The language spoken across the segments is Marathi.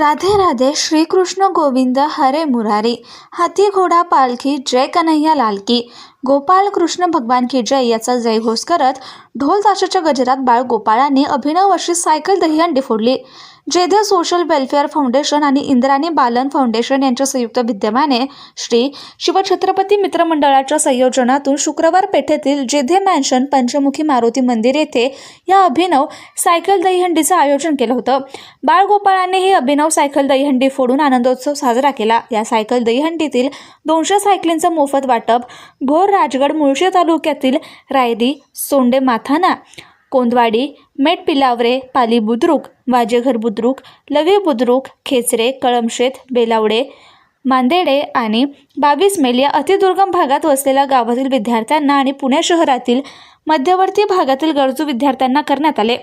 રાધે રાધે શ્રી કૃષ્ણ ગોવિંદ હરે મુરારી હાથી ઘોડા પાલખી જય કનૈયા લાલકી गोपाल कृष्ण भगवान की जय याचा जयघोष करत ढोल ताशाच्या गजरात बाळ गोपाळांनी अभिनव अशी सायकल दहीहंडी फोडली. जेधे सोशल वेलफेअर फाउंडेशन आणि इंद्राणी बालन फाउंडेशन यांच्या संयुक्त विद्यमाने श्री शिवछत्रपती मित्रमंडळाच्या संयोजनातून शुक्रवार पेठेतील जेधे मॅन्शन पंचमुखी मारुती मंदिर येथे या अभिनव सायकल दहीहंडीचं आयोजन केलं होतं. बाळगोपाळाने ही अभिनव सायकल दहीहंडी फोडून आनंदोत्सव साजरा केला. या सायकल दहीहंडीतील दोनशे सायकलींचं मोफत वाटप भोर राजगड मुळशी तालुक्यातील रायदी सोंडे माथाना कोंदवाडी मेट पिलावरे पाली बुद्रुक वाजेघर बुद्रुक लवी बुद्रुक खेचरे कळमशेत बेलावडे मांदेडे आणि बावीस मेल या अतिदुर्गम भागात वसलेल्या गावातील विद्यार्थ्यांना आणि पुणे शहरातील मध्यवर्ती भागातील गरजू विद्यार्थ्यांना करण्यात आले.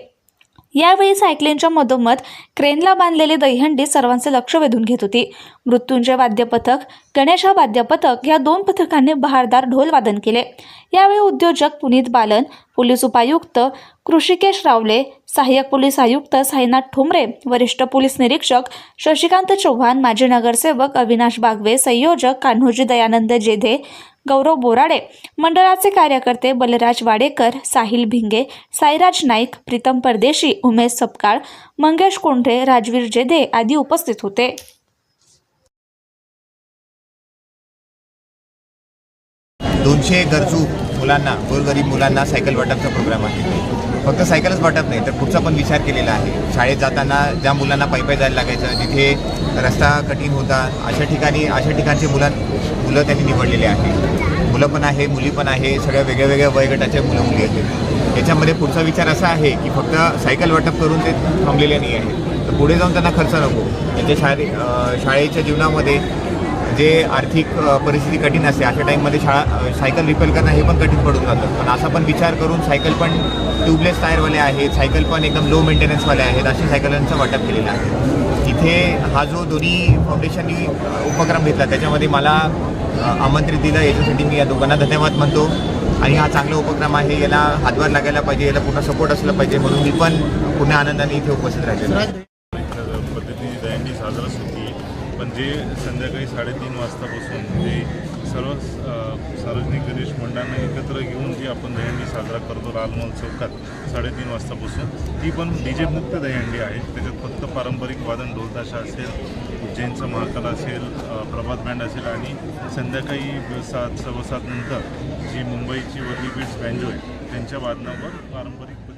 यावेळी सायकलींच्या मधोमध क्रेनला बांधलेली दहीहंडी सर्वांचे लक्ष वेधून घेत होती. मृत्यूंजय वाद्यपथक गणेशा वाद्यपथक या दोन पथकांनी बहारदार ढोल वादन केले. यावेळी उद्योजक पुनीत बालन पोलीस उपायुक्त कृषिकेश रावले सहाय्यक पोलीस आयुक्त साईनाथ ठोंबरे वरिष्ठ पोलीस निरीक्षक शशिकांत चव्हाण माजी नगरसेवक अविनाश बागवे संयोजक कान्होजी दयानंद जेधे गौरव बोराडे. मंडळाचे कार्यकर्ते बलराज वाडेकर साहिल भिंगे साईराज नाईक प्रीतम परदेशी उमेश सपकाळ मंगेश कोंढरे राजवीर जेदे आदी उपस्थित होते. दोनशे गरजू मुलांना गोरगरीब मुलांना सायकल वाटपचा प्रोग्राम आहे. फक्त सायकलच वाटप नाही तर पुढचा पण विचार केलेला आहे. शाळेत जाताना ज्या मुलांना पायपाय जायला लागायचं जिथे रस्ता कठीण होता अशा ठिकाणी अशा ठिकाणचे मुलं मुलं त्यांनी निवडलेली आहे मुलं पण आहे मुली पण आहे सगळ्या वेगळ्या वेगळ्या वयगटाच्या मुलं मुली आहेत. याच्यामध्ये पुढचा विचार असा आहे की फक्त सायकल वाटप करून ते थांबलेले नाही आहे तर पुढे जाऊन त्यांना खर्च नको. त्यांच्या शाळे शाळेच्या जीवनामध्ये जे आर्थिक परिस्थिती कठीण असते अशा टाईममध्ये शाळा सायकल रिपेअर करणं हे पण कठीण पडून जातं. पण असा पण विचार करून सायकल पण ट्यूबलेस टायरवाले आहेत सायकल पण एकदम लो मेंटेनन्सवाले आहेत अशा सायकलांचं वाटप केलेलं आहे. इथे हा जो दोन्ही फाउंडेशननी उपक्रम घेतला त्याच्यामध्ये मला आमंत्रित दिलं याच्यासाठी मी या दोघांना धन्यवाद म्हणतो. आणि हा चांगला उपक्रम आहे याला हातभार लागायला पाहिजे याला पूर्ण सपोर्ट असलं पाहिजे म्हणून मी पण पुन्हा आनंदाने इथे उपस्थित राहिले पद्धतीने साजरा पण जे संध्याकाळी साडेतीन वाजतापासून जे सर्व सार्वजनिक गणेश मंडळांना एकत्र घेऊन जी आपण दहीहंडी साजरा करतो लालमोहन चौकात साडेतीन वाजतापासून ती पण डी जे दहीहंडी आहे. त्याच्यात फक्त पारंपरिक वादन ढोलताशा असेल उज्जैनचं महाकाल असेल प्रभात बँड असेल आणि संध्याकाळी सात सव्वा सातनंतर जी मुंबईची वर्ली बीट्स बँजो आहे त्यांच्या वादनावर पारंपरिक